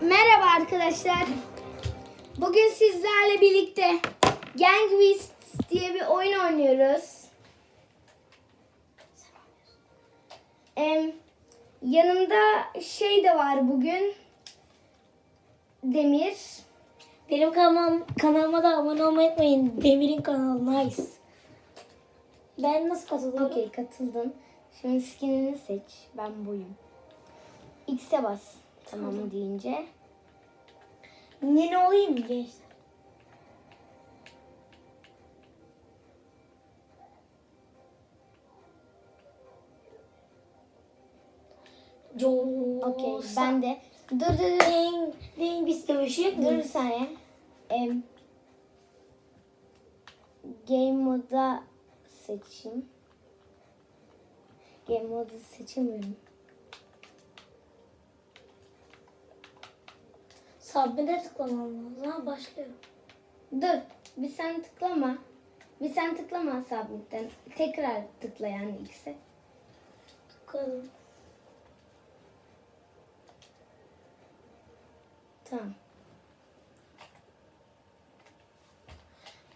Merhaba arkadaşlar. Bugün sizlerle birlikte Gang Beasts diye bir oyun oynuyoruz. Yanımda şey de var bugün. Demir. Benim kanalım, kanalıma da abone olmayı unutmayın. Demir'in kanalı nice. Ben nasıl katılıyorum? Okey katıldın. Şimdi skinini seç. Ben buyum. X'e bas. Tamam deyince. Ne ne olayım mı gençler? Okey ben de. Dur dur dur. Ding, ding biz dövüşecek Dur bir saniye. Em, game moda seçeyim. Game modu seçemiyorum. Submit'e tıklamam lazım. Ha başlıyor. Dur. Bir sen tıklama. Bir sen tıklama submit'ten. Tekrar tıkla yani X'e. Tıkladım. Tamam.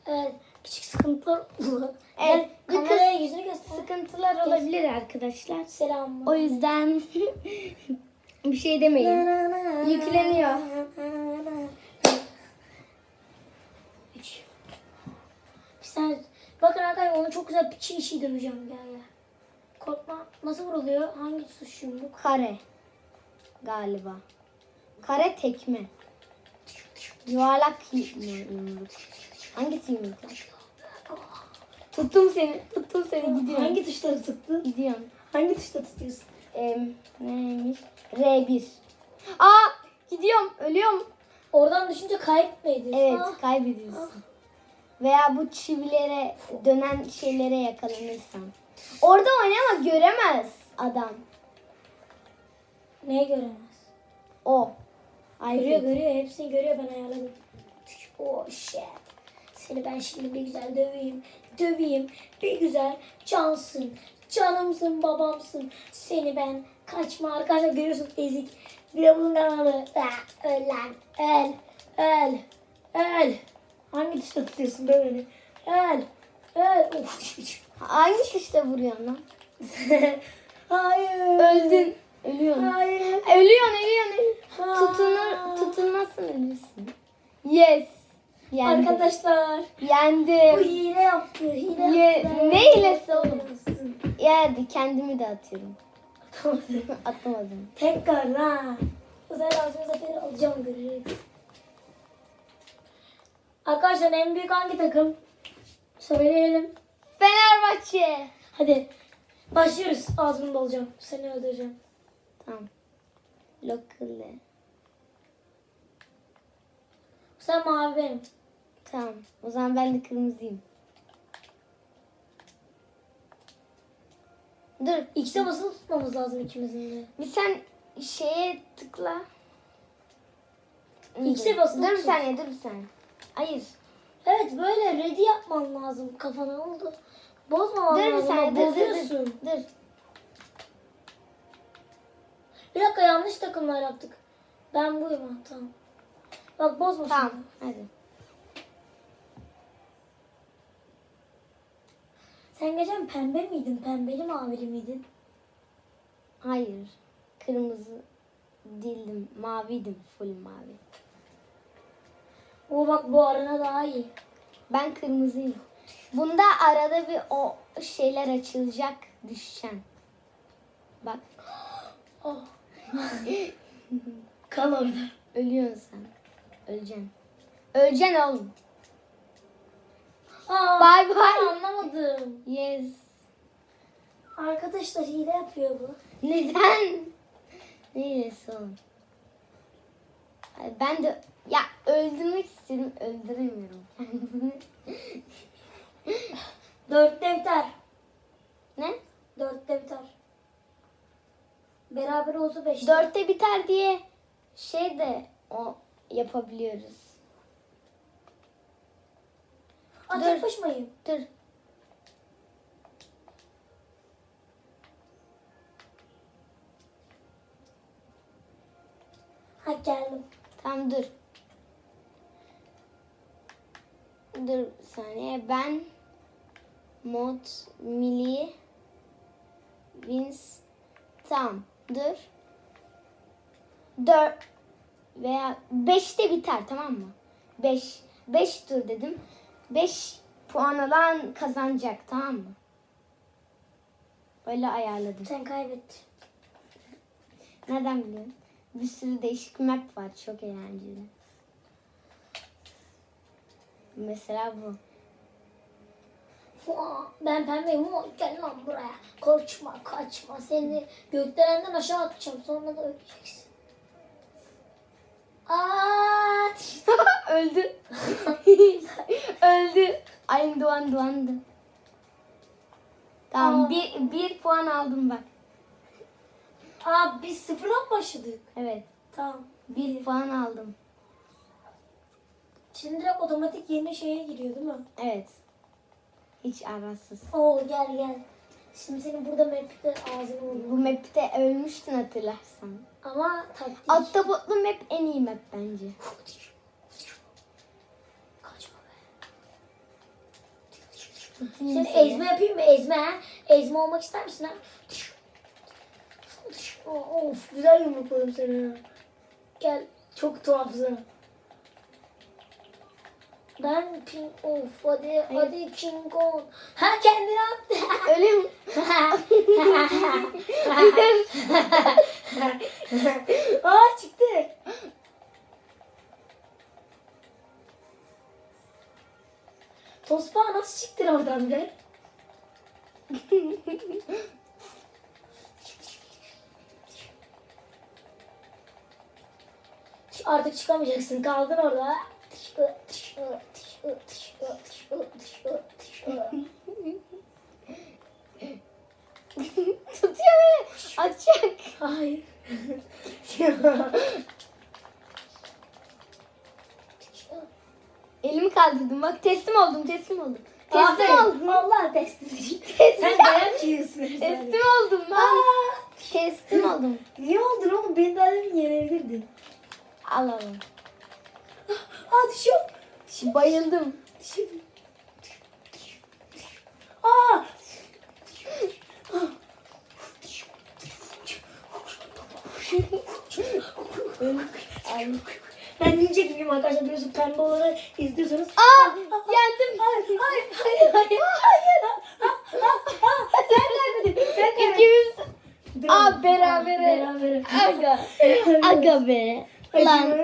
Evet. Küçük sıkıntılar oldu. Evet, bir kameraya yüzünü göster. Sıkıntılar olabilir arkadaşlar. Selam. O yüzden bir şey demeyin. Yükleniyor. Üç. Sen bakın arkadaşlar onu çok güzel bir çiğ çiğ döveceğim gel gel. Korkma nasıl vuruluyor? Hangi tuş yumruk? Kare. Galiba. Kare tekme. Yuvarlak yumruk. Hangisi yumruk? Tuttum seni. Tuttum seni gidiyorum. Hangi tuşları tuttun? Gidiyorum. Hangi tuşta tutuyorsun? Em, neymiş? R1. Aa gidiyorum. Ölüyorum. Oradan düşünce ediyorsun? Evet Ah, kaybediyorsun. Veya bu çivilere dönen şeylere yakalanırsan. Orada oyna ama göremez adam. Neye göremez? O. Ay, Görüyor görüyor hepsini görüyor ben ayarladım. Oh shit. Seni ben şimdi bir güzel döveyim. Döveyim. Bir güzel cansın. Canımsın babamsın. Seni ben kaçma arkadaşlar görüyorsun ezik. Bir de bunun öl lan. Öl. Öl. Öl. Hangi tuşta tutuyorsun be beni? Öl. Öl. Of. Hangi tuşta vuruyorsun lan? Hayır. Öldün. Ölüyorsun. Hayır. Ölüyorsun, ölüyorsun, ölüyorsun. Tutunur, tutunmazsın ölürsün. Yes. Yendim. Arkadaşlar. Bu Yendim. hile yaptı. Hile Ye- yaptı. ne hilesi oğlum? Yerdi kendimi de atıyorum. Atamadım. Tekrar ha. Bu sefer ağzımı zaferi alacağım göreceğiz. Arkadaşlar en büyük hangi takım? Söyleyelim. Fenerbahçe. Hadi. Başlıyoruz. Ağzımı alacağım. Seni öldüreceğim. Tamam. Lokal'le. Sen mavi benim. Tamam. O zaman ben de kırmızıyım. Dur. X'e basılı tutmamız lazım ikimizin de. Bir sen şeye tıkla. X'e basılı Dur bir tut. saniye, dur bir saniye. Hayır. Evet böyle ready yapman lazım kafana oldu. Bozmaman Dur lazım. ama dur, dur, dur. Bozuyorsun. Dur. Bir dakika yanlış takımlar yaptık. Ben buyum ha tamam. Bak bozma Tamam, şimdi. hadi. Sen geçen pembe miydin? Pembeli mavili miydin? Hayır. Kırmızı değildim. Maviydim. Full mavi. O bak bu arana daha iyi. Ben kırmızıyım. Bunda arada bir o şeyler açılacak. Düşeceksin. Bak. Oh. Kal orada. Ölüyorsun sen. Öleceksin. Öleceksin oğlum. Aa, Bye bye. anlamadım. Yes. Arkadaşlar hile yapıyor bu. Neden? Neyse oğlum. Ben de ya öldürmek istiyorum. Öldüremiyorum kendimi. Dörtte biter. ne? Dörtte biter. Beraber olsa beşte. Dörtte biter diye şey de o yapabiliyoruz. Aa, Dur. tek başımayım. Dur. Ha geldim. Tamam dur. Dur bir saniye. Ben mod mili Vince tamam dur. Dört veya beşte biter tamam mı? Beş. Beş tur dedim. Beş puan alan kazanacak tamam mı? Öyle ayarladım. Sen kaybettin. Nereden biliyorsun? Bir sürü değişik map var. Çok eğlenceli. Mesela bu. Ben pembeyim. Hua, Gel lan buraya. Kaçma kaçma. Seni gökdelenden aşağı atacağım. Sonra da öleceksin. Aa, Öldü. Öldü. Ayın doğan doğandı. Tamam Aa. bir, bir puan aldım bak. Aa biz sıfırdan başladık. Evet. Tamam. Bir puan aldım. Şimdi direkt otomatik yeni şeye giriyor değil mi? Evet. Hiç arasız. Oo gel gel. Şimdi senin burada map'te ağzını Bu vurdum. map'te ölmüştün hatırlarsan. Ama taktik. Ahtapotlu map en iyi map bence. Kaçma be. Şimdi ezme yapayım mı? Ezme ha? Ezme olmak ister misin ha? Of güzel yumrukladım seni. ha. Gel çok tuhafsın. Ben ping of hadi hadi king Kong. Ha kendini attı. Öyle mi? Aa çıktı. Tospa nasıl çıktın oradan be? Artık çıkamayacaksın. Kaldın orada. Tutuyor beni. Atacak. Hayır. Elimi kaldırdım. Bak teslim oldum. Teslim oldum. Teslim Aferin. oldum. Vallahi teslim. Sen dayak yiyorsun. Teslim oldum ben. Teslim oldum. Niye oldun oğlum? Beni daha demin yenebilirdin. Al al. al. Aa düşüyor. Şimdi bayıldım. Düşüyor. Aa. Ay. Ben ninja gibiyim arkadaşlar. Biliyorsun pembe olanı izliyorsanız. Aa, yendim. Hayır, hayır, hayır, hayır, hayır. Sen kaybedin, sen kaybedin. İkimiz. Aa, berabere. Berabere. aga. Aga be. Lan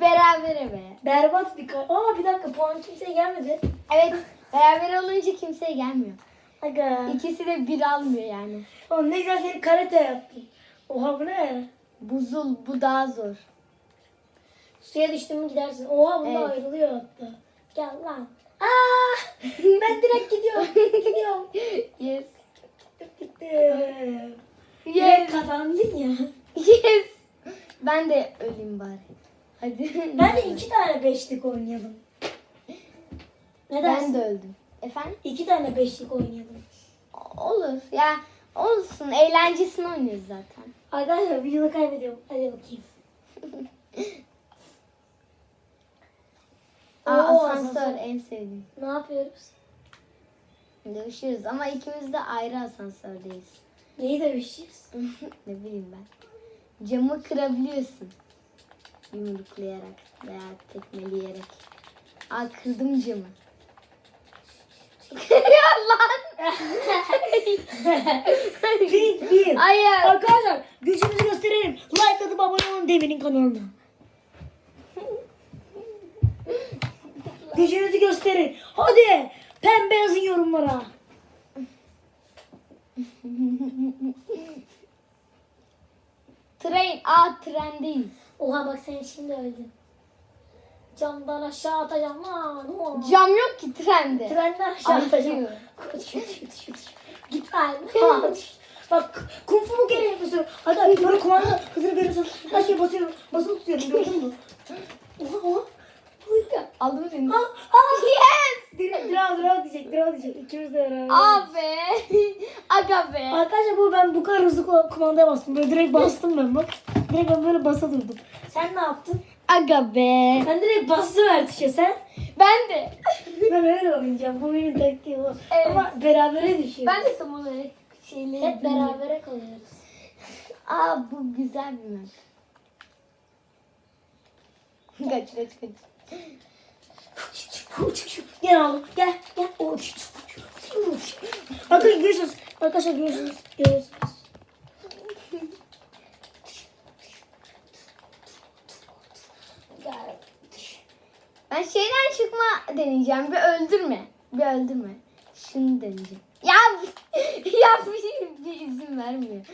berabere be. Berbat bir kar. Aa bir dakika puan kimseye gelmedi. Evet beraber olunca kimseye gelmiyor. Aga. İkisi de bir almıyor yani. Oğlum ne güzel seni karate yaptım. Oha bu ne? Buzul bu daha zor. Suya düştün mü gidersin. Oha bunda Evet. ayrılıyor hatta. Gel lan. Aa! Ben direkt gidiyorum. gidiyorum. Yes. Gittim. Yes. kazandın ya. Yes. Ben de öleyim bari. Hadi. Ben de iki tane beşlik oynayalım. Ne dersin? Ben de öldüm. Efendim? İki tane beşlik oynayalım. Olur. Ya olsun. Eğlencesini oynuyoruz zaten. Arkadaşlar videoda kaybediyorum. Hadi bakayım. Aa, Oo, asansör asansör. en sevdiğim. Ne yapıyoruz? Dövüşüyoruz ama ikimiz de ayrı asansördeyiz. Neyi dövüşeceğiz? ne bileyim ben. Camı kırabiliyorsun. Yumruklayarak veya tekmeleyerek. Aa kırdım camı. ya lan. bir, bir. Hayır. Arkadaşlar gücümüzü gösterelim. Like atıp abone olun Demir'in kanalına. Gücünüzü gösterin. Hadi. Pembe yazın yorumlara. Tren. Aa trendeyiz. Oha bak sen şimdi öldün. Camdan aşağı atacağım lan. oha. Cam yok ki trende. Trenden aşağı atacağım. Atıyor. Git lan. Ha. Bak kung fu mu gene yapıyorsun? Hadi böyle kumanda hızını veriyorsun. Her şeye basıyorum. Basılı tutuyorum gördün mü? Oha oha. Aldım seni. Aa, aa. Yes. Draw draw diyecek, draw diyecek. İkimiz de beraber. Abi. Aga be. Arkadaşlar bu ben bu kadar hızlı ku- kumandaya bastım. Böyle direkt bastım ben bak. Direkt ben böyle basa durdum. Sen ne yaptın? Aga be. Ben direkt bastım ver tuşa sen. Ben de. Ben öyle oynayacağım. Bu benim taktiğim o. Evet. Ama berabere düşüyor. Ben de tam olarak şeyleri hep berabere kalıyoruz. Aa bu güzel bir map. kaç kaç kaç. Gel oğlum gel gel. Arkadaşlar görüşürüz. Arkadaşlar. Görüşürüz. Gel. Ben şeyden çıkma deneyeceğim. Bir öldürme. Bir öldürme. Şunu deneyeceğim. Ya ya bir, bir izin vermiyor.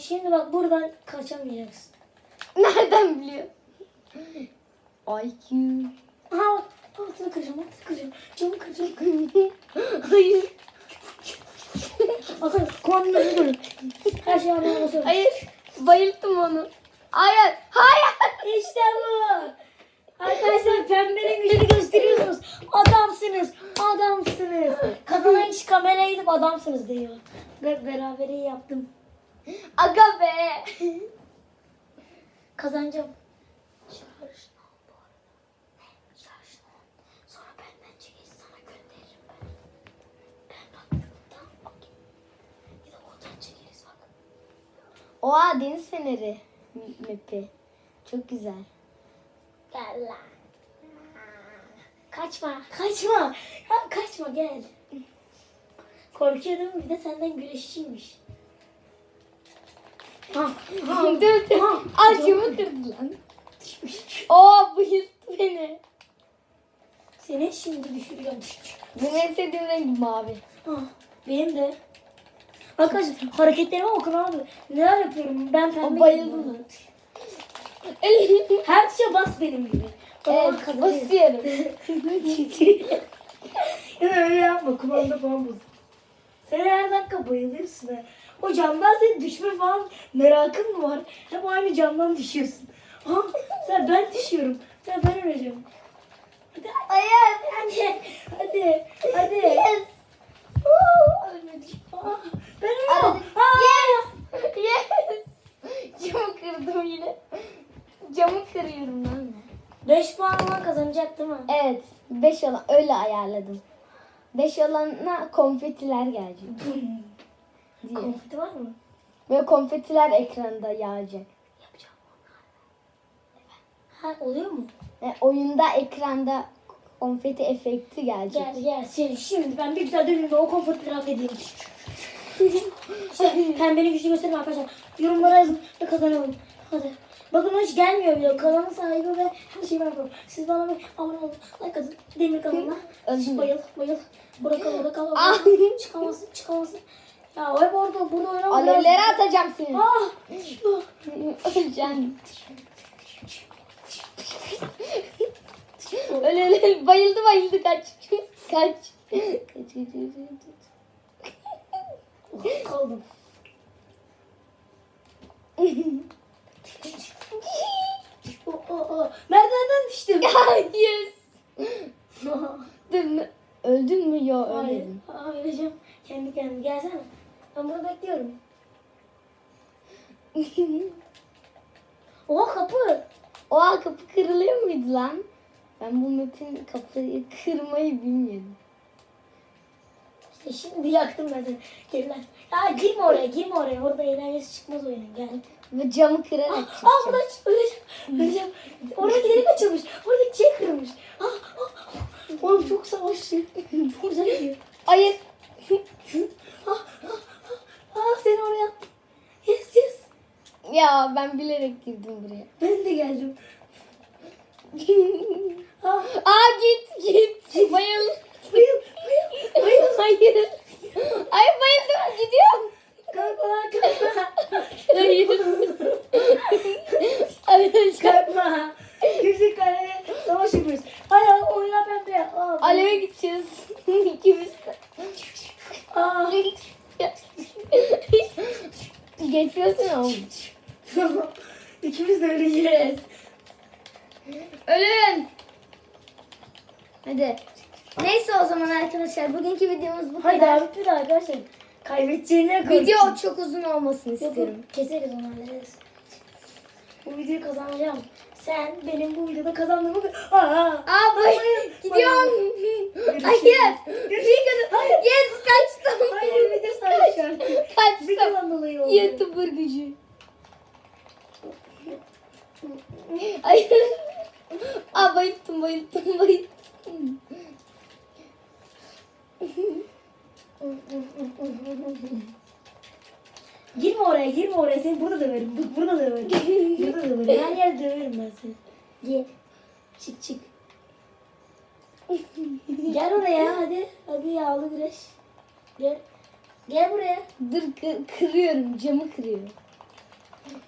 Şimdi bak buradan kaçamayacaksın. Nereden biliyor? IQ. Aha. Altını kıracağım, altını kıracağım. Camı kıracağım. Hayır. Bakın konunuzu görün. Her şey anlamına söylüyorum. Hayır. Bayılttım onu. Hayır. Hayır. İşte bu. Arkadaşlar pembenin gücünü gösteriyorsunuz. Adamsınız. Adamsınız. Kazanan kişi kameraya gidip adamsınız diyor. Ve berabere yaptım. Aga be. Kazanacağım. Şarj al bu arada. Şarj al. Sonra benden çekil sana gönderirim ben. Ben bak. Tamam okey. Bir de oradan çekeriz bak. Oha deniz feneri mapi. Çok güzel. Gel lan. Kaçma. Kaçma. Ya kaçma gel. Korkuyordum bir de senden güreşçiymiş. Ha, ha, dur dur. Acımı kırdı lan. Oo bayılttı beni. Seni şimdi düşüreceğim. Benim en sevdiğim renk mavi. Ha, benim de. Arkadaşlar hareketlerime bakın abi. Neler yapıyorum ben pembe. O bayıldı gibiyim. mı? Her şeye bas benim gibi. Evet basıyorum. ya öyle yapma kumanda falan bozulur. Sen her dakika bayılıyorsun ha. O camdan senin düşme falan merakın mı var? Hep aynı camdan düşüyorsun. Ha, sen ben düşüyorum. Sen ben öleceğim. Hadi Hayır. hadi hadi hadi. Yes. Kırıyorum ben. 5 puanla kazanacak değil mi? Evet. 5 olan öyle ayarladım. 5 olana konfetiler gelecek. Konfeti var mı? Böyle konfetiler ekranda yağacak. Yapacağım. Ha oluyor mu? Yani oyunda ekranda konfeti efekti gelecek. Gel gel seni şimdi ben bir güzel dönüyorum o konfortları hak edeyim. işte pembenin gücünü gösterin arkadaşlar. Yorumlara yazın ve kazanalım. Hadi. Bakın o hiç gelmiyor bile. Kanalın sahibi ve her şeyi ben yapıyorum. Siz bana bir abone olun. Like atın. Demir kanalına. Bayıl bayıl. Kal. Orada. Ah. Çıkamazsın çıkamazsın. Ya hep orada burada oynama. Alevlere atacağım seni. Ah. Öleceksin. Öyle öyle bayıldı bayıldı kaç. Kaç. Kaç kaç kaç. kaç. Kaldım. Oh, oh, oh. Merdivenden düştüm. Yes. Dur? Öldün mü? Yo Hayır. ölmedin. Aa, öleceğim. Kendi kendime. Gelsene. Ben burada bekliyorum. Oha kapı. Oha kapı kırılıyor muydu lan? Ben bu map'in kapıyı kırmayı bilmiyordum. İşte şimdi yaktım ben seni. Gel lan. Ya girme oraya girme oraya. Orada eğlencesi çıkmaz oyunun. Gel. Ve camı kırarak Aa çıkacağım. burada öleceğim. Öleceğim. Oradaki delik açılmış. Oradaki şey kırılmış. Aa, aa. Oğlum çok savaşçı. Çok güzel gidiyor. Hayır. Ah, ah, ah. Aa seni oraya attım. Yes yes. Ya ben bilerek girdim buraya. Ben de geldim. Aa git git. Bayıl. Bayıl bayıl. Hayır. Ay bayıldım gidiyorum. Kalkma lan kalkma. Hayır. Arkadaşlar Kalkma. Yüzük kaleye savaş yapıyoruz. Hayır oyna pembe. Aleve gideceğiz. İkimiz. Aa. Geçiyorsun oğlum. İkimiz de öleceğiz. Ölün. Hadi. Neyse o zaman arkadaşlar bugünkü videomuz bu Hayır kadar. daha bitmedi arkadaşlar. Kaybedeceğine korktum. Video çok uzun olmasını Yok, istiyorum. keseriz onu hallederiz. Bu videoyu kazanacağım. Sen benim bu videoda kazandığımı... Aa! Aa bayım. Gidiyorum. Hayır. Bir kadın. Yes kaçtım. Hayır video sana şarkı. Bir Kaçtım. kalan dolayı oldu. YouTuber gücü. Hayır. Aa bayılttım bayılttım bayılttım. Girme oraya, girme oraya. Seni burada döverim. Bu- Burada döverim. burada döverim. Her yerde döverim ben seni. Gel. Çık çık. Gel oraya hadi. Hadi yağlı güreş. Gel. Gel buraya. Dur kır- kırıyorum camı kırıyorum.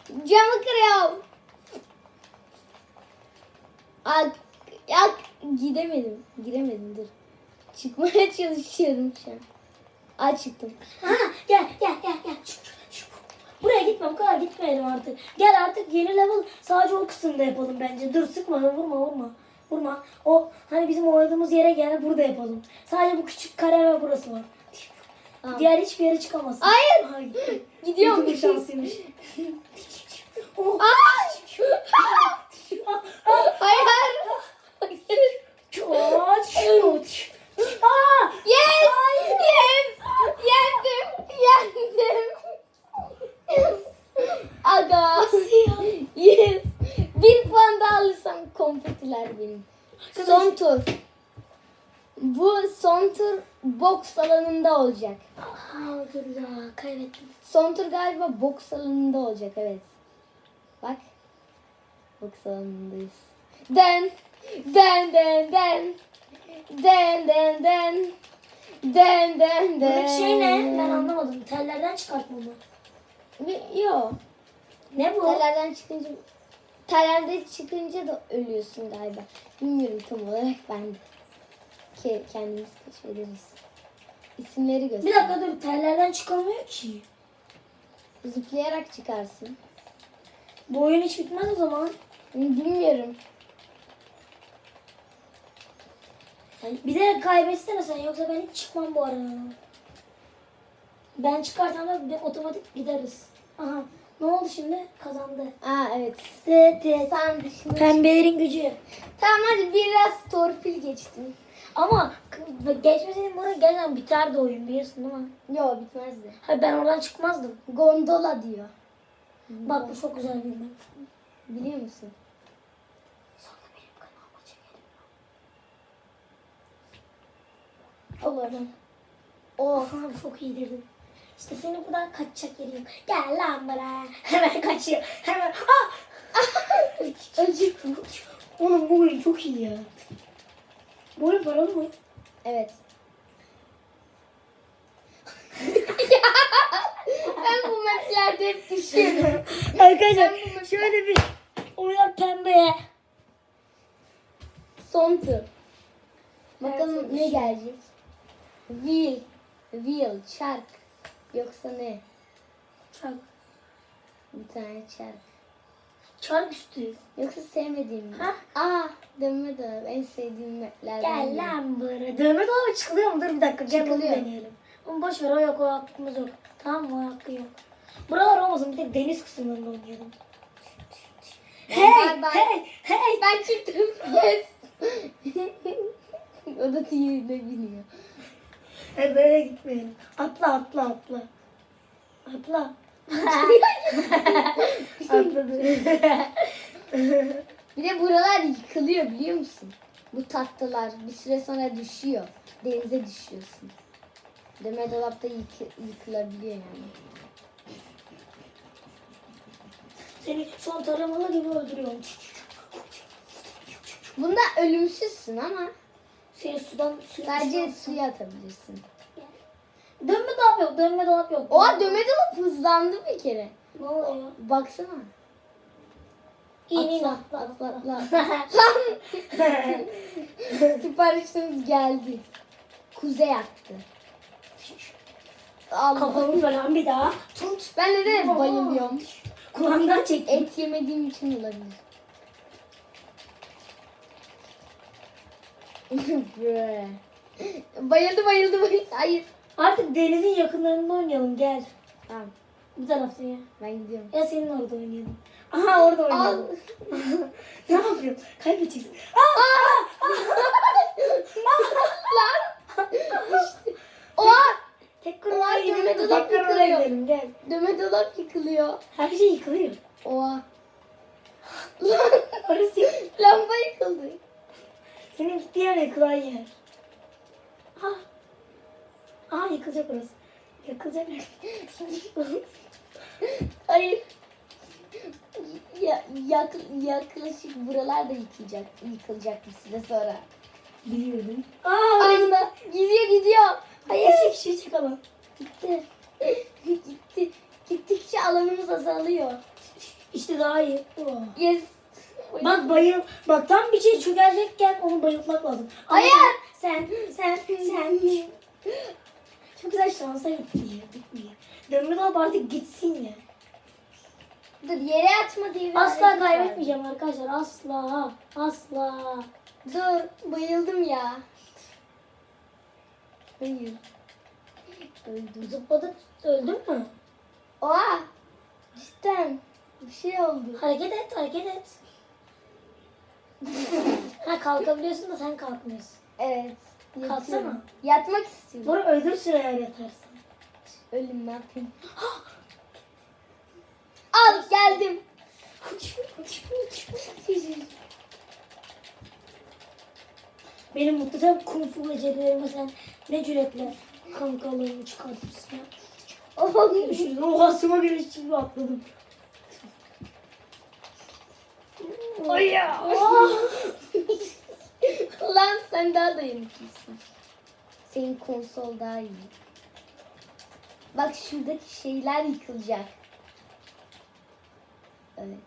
Camı kırıyorum. Aa, ya gidemedim. Giremedim dur. Çıkmaya çalışıyorum şu an. Aa çıktım. Ha, gel gel gel gel. Çık, çık, çık. Buraya gitme bu kadar gitmeyelim artık. Gel artık yeni level sadece o kısımda yapalım bence. Dur sıkma vurma vurma. Vurma. O hani bizim oynadığımız yere gel burada yapalım. Sadece bu küçük kare ve burası var. Tamam. Diğer hiçbir yere çıkamazsın. Hayır. Ay. Gidiyorum. YouTuber şansıymış. oh. Aa! Hayır. Çot, çot. Aa! Yes! Yes! Yendim! Yendim! Aga! Yes! Bir puan daha alırsam konfetiler benim. Son tur. Bu son tur boks alanında olacak. Aa, dur ya kaybettim. Son tur galiba boks alanında olacak evet. Bak. Boks alanındayız. Den Den den den. Den den den. Den den den. Buradaki şey ne? Ben anlamadım. Tellerden çıkartma mı? Yok. Ne bu? Tellerden çıkınca tellerde çıkınca da ölüyorsun galiba. Bilmiyorum tam olarak ben de. Ki kendimiz keşfederiz. İsimleri göster. Bir dakika dur tellerden çıkamıyor ki. Zıplayarak çıkarsın. Bu oyun hiç bitmez o zaman. Bilmiyorum. Bir de kaybetsene sen yoksa ben hiç çıkmam bu aradan. Ben çıkarsam da bir otomatik gideriz. Aha ne oldu şimdi? Kazandı. Aa evet. Evet, evet. Sen dışına. Pembelerin gücü. Tamam hadi biraz torpil geçtim. Ama geçmeseydim buraya gerçekten biterdi oyun biliyorsun değil mi? Yo bitmezdi. Hayır ben oradan çıkmazdım. Gondola diyor. Bak bu çok güzel bir. Biliyor musun? Sonra benim kanalıma çekelim. Olur. Oh. Aha çok iyi dedim. İşte senin bu kadar kaçacak yerim. Gel lan buraya. Hemen kaçıyor. Hemen. Ah! Acı. Oğlum bu oyun çok iyi ya. Bu oyun paralı mı? Evet. ben bu maçlarda hep düşüyorum. Arkadaşlar şöyle bir oynar pembeye. Son tur. Bakalım ne gelecek? Wheel. Wheel. Çark. Yoksa ne? Çark. Bir tane çark. Çark üstü. Yoksa sevmediğim mi? Ha? Aa dönme dolabı en sevdiğim maplerden Gel lan buraya. Dövme dolabı çıkılıyor mu? Dur bir dakika. Gel bunu Çıkılıyor. deneyelim. Ama boş ver o yok o hakkımız yok. Tamam mı o hakkı yok. Buralar olmasın bir tek deniz kısımlarında oynayalım. Hey, Hey bye bye. hey hey. Ben çıktım. Yes. o da tüyüyle biniyor. E böyle gitmeyelim. Atla atla atla. Atla. Atladı. Bir de buralar yıkılıyor biliyor musun? Bu tahtalar bir süre sonra düşüyor. Denize düşüyorsun. Deme dolapta yıkı- yıkılabiliyor yani. Seni an taramalı gibi öldürüyorum. Bunda ölümsüzsün ama Seni sudan suya sadece suya atabilirsin. Dönme dolap yok. Dönme dolap yok. Oha döme dolap hızlandı bir kere. Ne oluyor? Baksana. İn in Atla, atla atla. Lan siparişiniz geldi. Kuzey attı. Allah. Kafamı falan bir daha tut. Ben neden bayılıyorum? Kulağından çek. Et yemediğim için olabilir. Bayıldı bayıldı bayıldı. Hayır. Artık denizin yakınlarında oynayalım gel. Tamam Bu tarafta ya. ben gidiyorum. Ya senin orada oynayalım. Aha orada Al. oynayalım. ne yapıyorsun? Kaybedeceksin. Aa! Lan. İşte. Oha. Tek dönme gidelim. dolap yıkılıyor. gel. Döme dolap yıkılıyor. Her şey yıkılıyor. Oha. Lan. Orası yok. Lamba yıkıldı. Senin yer yıkılan yer. Ha. Aa yıkılacak orası. Yıkılacak. Hayır. Ya, yak, yaklaşık buralar da yıkılacak, yıkılacak bir süre sonra. Biliyordum. Aa Anında gidiyor gidiyor. Hayır çek şu çakalım. Gitti. Gitti. Gittikçe alanımız azalıyor. İşte daha iyi. Oh. Yes. Bak bayıl. Bak tam bir şey çökelecekken onu bayıltmak lazım. Ama Hayır. Sen, sen, sen. Çok güzel şansa gitmiyor. Gitmiyor. Dönme dolap artık gitsin ya. Dur yere atma diye bir Asla hareket var. kaybetmeyeceğim arkadaşlar. Asla. Asla. Dur bayıldım ya. Hayır. Öldüm. Zıpladık. Öldün mü? Oha. Cidden. Bir şey oldu. Hareket et, hareket et. Kalkabiliyorsun da sen kalkmıyorsun. Evet. Kalksana. Yatmak istiyorum. Bunu öldürsün eğer yatarsın. Ölüm ne yapayım? Al geldim. Benim muhteşem kung fu becerilerime sen ne cüretle kankalığımı çıkartırsın ya. Oh, Görüşürüz. Oha sıma göre şimdi atladım. Ay ya. Lan sen daha dayanıklısın. Senin konsol daha iyi. Bak şuradaki şeyler yıkılacak. Evet.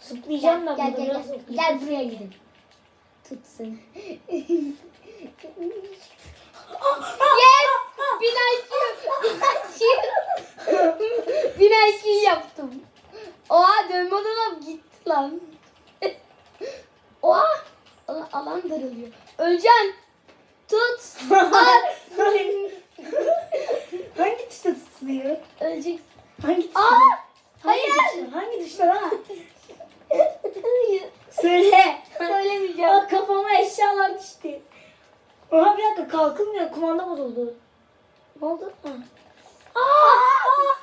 Zıplayacağım Gel, ben gel, gel, biraz. gel. Gel buraya gidin. Tut seni. yes! Bin IQ. Bin IQ yaptım. Oha dönme dolap gitti lan. Oha! Alan, alan daralıyor. Öleceksin. Tut. At. Hangi tuşta tutuluyor? Öleceksin. Hangi tuşta? Aa! Hangi Hayır. Hangi tuşta? Hayır. Söyle. Söylemeyeceğim. Bak kafama eşyalar düştü. Oha bir dakika kalkılmıyor. Kumanda bozuldu. Ne oldu? Ha. Aa! Yardım.